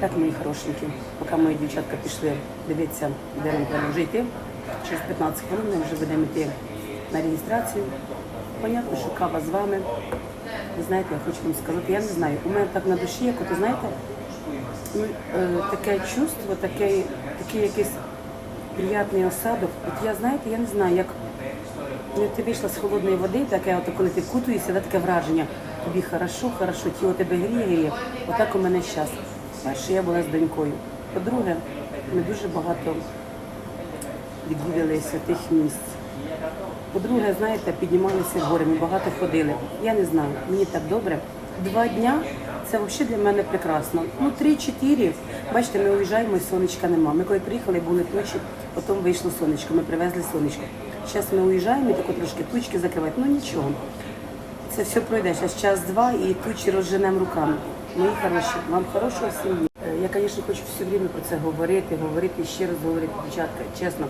Так, мої хорошенькі, поки мої дівчатка пішли дивитися, де нам треба вже йти, через 15 хвилин ми вже будемо йти на реєстрацію. Понятно, що кава з вами. Ви знаєте, я хочу вам сказати, я не знаю, у мене так на душі, як от, знаєте, ну, е, таке чувство, таке, такий якийсь приятний осадок. От я, знаєте, я не знаю, як ну, ти вийшла з холодної води, таке, от, коли ти кутуєшся, таке враження. Тобі хорошо, хорошо, тіло тебе гріє, гріє. Отак у мене зараз. Перше, я була з донькою. По-друге, ми дуже багато відвідали святих місць. По-друге, знаєте, піднімалися гори, ми багато ходили. Я не знаю, мені так добре. Два дня це взагалі для мене прекрасно. Ну, три-чотири. Бачите, ми уїжджаємо і сонечка нема. Ми коли приїхали, були тучі, потім вийшло сонечко, ми привезли сонечко. Зараз ми уїжджаємо і тако трошки тучки закривають. Ну нічого. Це все пройде. Зараз час-два і тучі розженемо руками. Мої хороші, вам хорошого сім'ї. Е, Я, звісно, хочу все время про це говорити, говорити, ще раз говорити, дівчатка, чесно.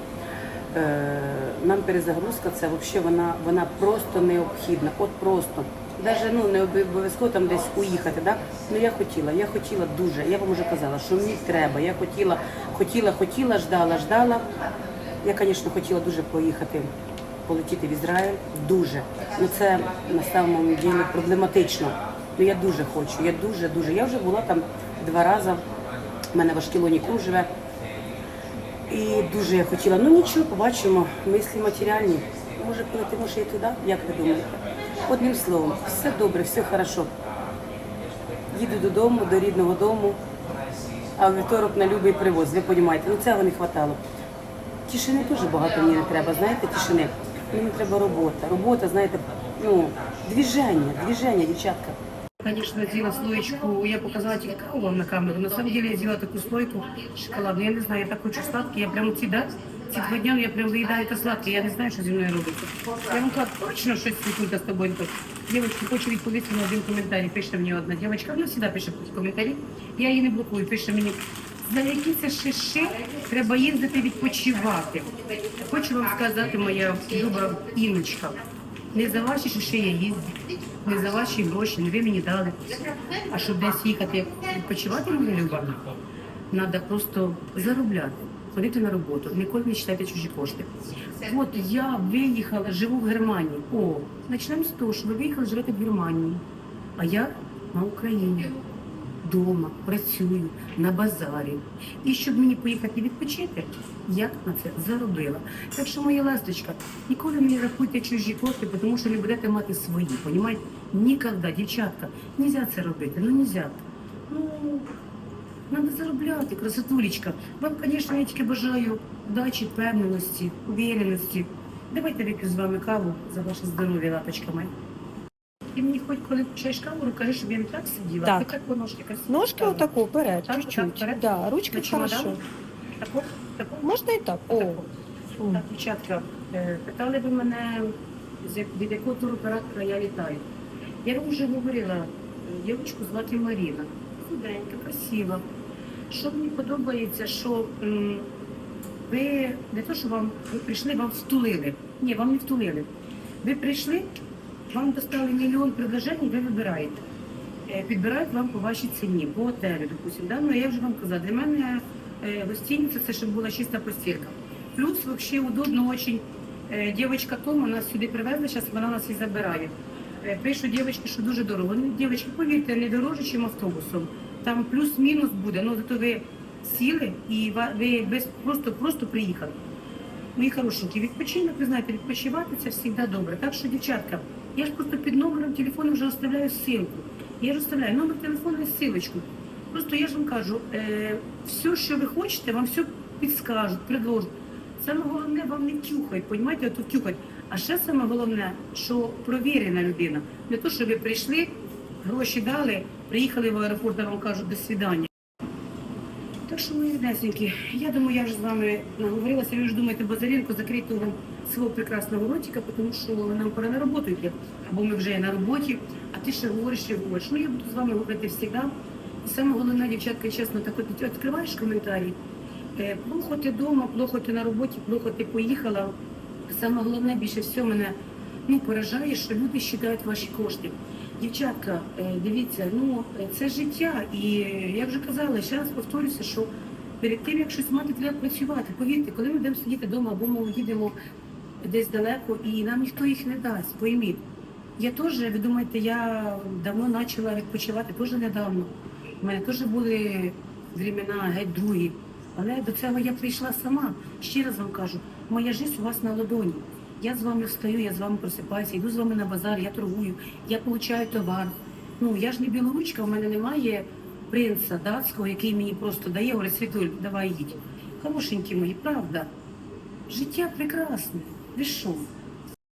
Е, Нам перезагрузка це взагалі вона, вона просто необхідна. От просто. Навіть ну, не обов'язково там десь уїхати. Да? Ну я хотіла, я хотіла дуже. Я вам вже казала, що мені треба. Я хотіла, хотіла, хотіла, ждала, ждала. Я, звісно, хотіла дуже поїхати, полетіти в Ізраїль. Дуже. Ну це на самому ділі проблематично. Ну я дуже хочу. Я дуже, дуже. Я вже була там два рази. У мене в Ашкелоні кум живе. І дуже я хотіла. Ну нічого, побачимо. Мислі матеріальні. Може, полетимо ще й туди? Як ви думаєте? Одним словом, все добре, все хорошо. Їду додому, до рідного дому, а вівторок на любий привоз. Ви розумієте, ну цього не вистачало. Тишини дуже багато мені не треба, знаєте, тишини. Мені треба робота. Робота, знаєте, ну, движення, движення, дівчатка. Конечно, сделала слоечку, я показала каву вам на камеру. На самом деле я сделала таку слойку шоколадну. Я не знаю, я так хочу сладкий. Я прям ці, да, ці два дня я прям виїдаю це сладке. Я не знаю, що зі мною робиться. Я вам кажу, точно щось світулька з тобою. Дівчатки, хочу відповісти на один коментарі. Пише мені одна дівчинка, вона завжди пише коментарі. Я її не блокую, пише мені. За які це шиши треба їздити відпочивати. Хочу вам сказати, моя люба Іночка, не за ваші шиши я їздю, не за ваші гроші, не ви мені дали. А щоб десь їхати відпочивати, мені люба, треба просто заробляти, ходити на роботу, ніколи не читати чужі кошти. От я виїхала, живу в Германії. О, почнемо з того, що ви виїхали живете в Германії, а я на Україні. Дома працюю на базарі. І щоб мені поїхати відпочити, я на це заробила. Так що, моя ласточка, ніколи не рахуйте чужі кошти, тому що не будете мати свої. Понімаєте? Ніколи, дівчатка, нельзя це робити. Ну нельзя. Ну треба заробляти, красотулечка. Вам, звісно, я тільки бажаю удачі, впевненості, увереності. Давайте вип'ю з вами каву за ваше здоров'я, лапочка моя. Ти мені хоч коли почаєш каву, кажи, щоб я не так сиділа. Так. Ти так ножки красиво. Ножки ставила. отаку вперед, Так, чуть-чуть. так, вперед. Да, ручки хорошо. Тако, тако. Можна і так. О. Так, дівчатка, е, питали ви мене, з як- від якого туроператора я літаю. Я вам вже говорила, е, дівчинку звати Маріна. Худенька, красива. Що мені подобається, що м, ви не то, що вам ви прийшли, вам втулили. Ні, вам не втулили. Ви прийшли, вам достали мільйон предложень, ви вибираєте. Е, Підбирають вам по вашій ціні, по готелю, допустим. Да? Ну, я вже вам казала, для мене е, гостиниця це щоб була чиста постілька. Плюс вообще удобно очень. Е, Дівчинка Тома нас сюди привезла, зараз вона нас і забирає. Е, Пишуть дівчатки, що дуже дорого. Ну, дівчатки, повірте, не дороже, ніж автобусом. Там плюс-мінус буде. Ну, зато ви сіли і ви без, просто, просто приїхали. Мої хорошенькі, відпочинок, ви знаєте, відпочивати це завжди добре. Так що, дівчатка, я ж просто під номером телефону вже оставляю ссылку. Я ж оставляю номер телефону і ссылочку. Просто я ж вам кажу, е, все, що ви хочете, вам все підскажуть, предложать. Саме головне вам не тюхають, понімаєте, ото тюхать. А ще саме головне, що провірена людина. Не то, що ви прийшли, гроші дали, приїхали в аеропорт, а вам кажуть до свидання. Так мої ріднесенькі, я думаю, я вже з вами наговорилася. Ви ж думаєте, Базаренко закрити вам свого прекрасного ротика, тому що нам пора на роботу йти. Або ми вже на роботі, а ти ще говориш, ще говориш. Ну, я буду з вами говорити завжди. І саме головне, дівчатка, чесно, так от відкриваєш коментарі. Е, Плохо ти вдома, плохо ти на роботі, плохо ти поїхала. Саме головне більше всього мене ну, поражає, що люди вважають ваші кошти. Дівчатка, е, дивіться, ну це життя. І я вже казала, ще раз повторюся, що перед тим, як щось мати, треба працювати. Повірте, коли ми будемо сидіти вдома або ми їдемо десь далеко, і нам ніхто їх не дасть, пойміть. Я теж, ви думаєте, я давно почала відпочивати, теж недавно. У мене теж були времена геть другі. Але до цього я прийшла сама. Ще раз вам кажу, моя життя у вас на ладоні. Я з вами встаю, я з вами просипаюся, йду з вами на базар, я торгую, я получаю товар. Ну я ж не білоручка, в мене немає принца датського, який мені просто дає, говорить, Світуль, давай їдь. Хорошенькі мої, правда. Життя прекрасне. Ви що?